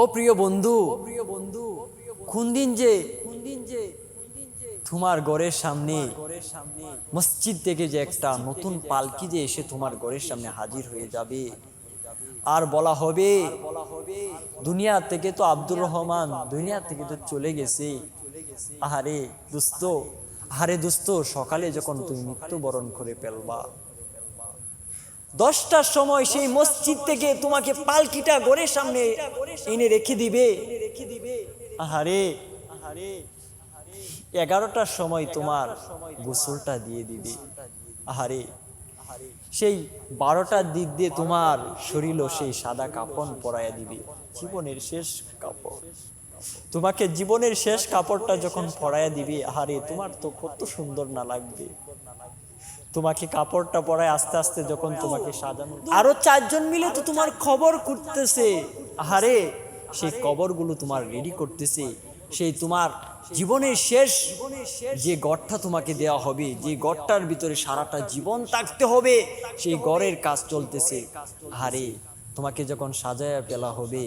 ও প্রিয় বন্ধু প্রিয় বন্ধু কোন দিন যে কোন দিন যে তোমার ঘরের সামনে মসজিদ থেকে যে একটা নতুন পালকি যে এসে তোমার ঘরের সামনে হাজির হয়ে যাবে। আর বলা হবে, দুনিয়া থেকে তো আব্দুর রহমান, দুনিয়া থেকে তো চলে গেছে। আহারে দুস্ত আহারে দুস্ত, সকালে যখন তুমি মৃত্যুবরণ করে ফেলবা দশটার সময় সেই মসজিদ থেকে তোমাকে পালকিটা ঘরের সামনে এনে রেখে দিবে। আহারে আহারে এগারোটার সময় তোমার গোসলটা দিয়ে দিবে। আহারে, সেই বারোটার দিক দিয়ে তোমার শরীর সেই সাদা কাপড় পরাইয়া দিবে। জীবনের শেষ কাপড়। তোমাকে জীবনের শেষ কাপড়টা যখন পরাইয়া দিবে, আহারে, তোমার তো কত সুন্দর না লাগবে। তোমাকে কাপড়টা পরায় আস্তে আস্তে যখন তোমাকে সাজানো আরও চারজন মিলে তো তোমার খবর করতেছে আহারে, সেই কবরগুলো তোমার রেডি করতেছে। সেই তোমার জীবনের শেষ যে গড়টা তোমাকে দেওয়া হবে, যে গড়টার ভিতরে সারাটা জীবন থাকতে হবে, সেই গড়ের কাজ চলতেছে। আহারে তোমাকে যখন সাজায়া পেলা হবে,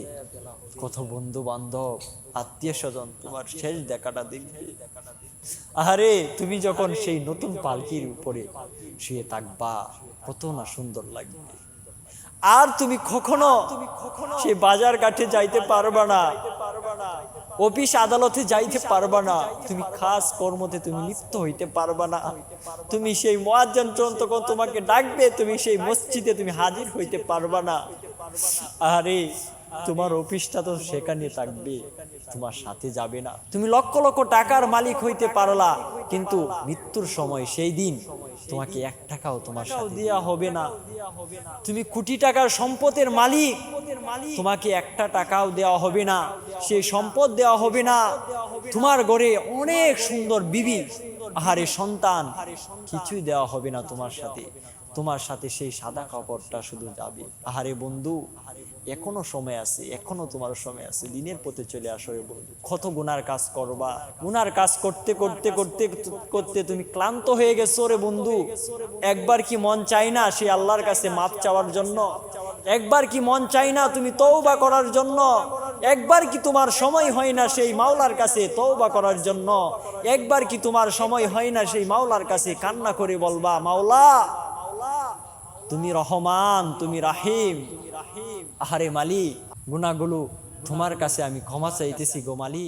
কত বন্ধু বান্ধব আত্মীয় স্বজন তোমার শেষ দেখাটা দেখবে। আরে, তুমি যখন সেই নতুন পালকির উপরে শুয়ে থাকবা, কত না সুন্দর লাগবে। আর তুমি কখনো সে বাজার ঘাটে যাইতে পারবা না। অফিস আদালতে যাইতে পারবা না। তুমি খাস কর্মতে তুমি লিপ্ত হইতে পারবা না। তুমি সেই মোয়াজ্জান তখন তোমাকে ডাকবে, তুমি সেই মসজিদে তুমি হাজির হইতে পারবা না। আরে তোমার অফিসটা তো সেখানে থাকবে, তোমার সাথে যাবে না। তুমি লক্ষ লক্ষ টাকার মালিক হইতে পারলা। কিন্তু মৃত্যুর সময় সেই দিন তোমাকে এক টাকাও তোমার সাথে দেওয়া হবে না। তুমি কোটি টাকার সম্পদের মালিক। তোমাকে একটা টাকাও দেওয়া হবে না। সেই সম্পদ দেওয়া হবে না। তোমার ঘরে অনেক সুন্দর বিবি আহারে সন্তান। কিছুই দেওয়া হবে না তোমার সাথে। তোমার সাথে সেই সাদা কাপড়টা শুধু যাবে। আহারে বন্ধু, এখনও সময় আছে, এখনও তোমার সময় আছে। দিনের পথে চলে আসো রে বন্ধু। কত গুনার কাজ করবা। গুনার কাজ করতে করতে করতে করতে তুমি ক্লান্ত হয়ে গেছো রে বন্ধু। একবার কি মন চাই না সেই আল্লাহর কাছে মাপ চাওয়ার জন্য? একবার কি মন চাই না তুমি তৌবা করার জন্য? একবার কি তোমার সময় হয় না সেই মাওলার কাছে তৌবা করার জন্য? একবার কি তোমার সময় হয় না সেই মাওলার কাছে কান্না করে বলবা, মাওলা তুমি রহমান তুমি রাহিম। আহারে মালি গুনাগুলো তোমার কাছে আমি ক্ষমা চাইতেছি গো মালি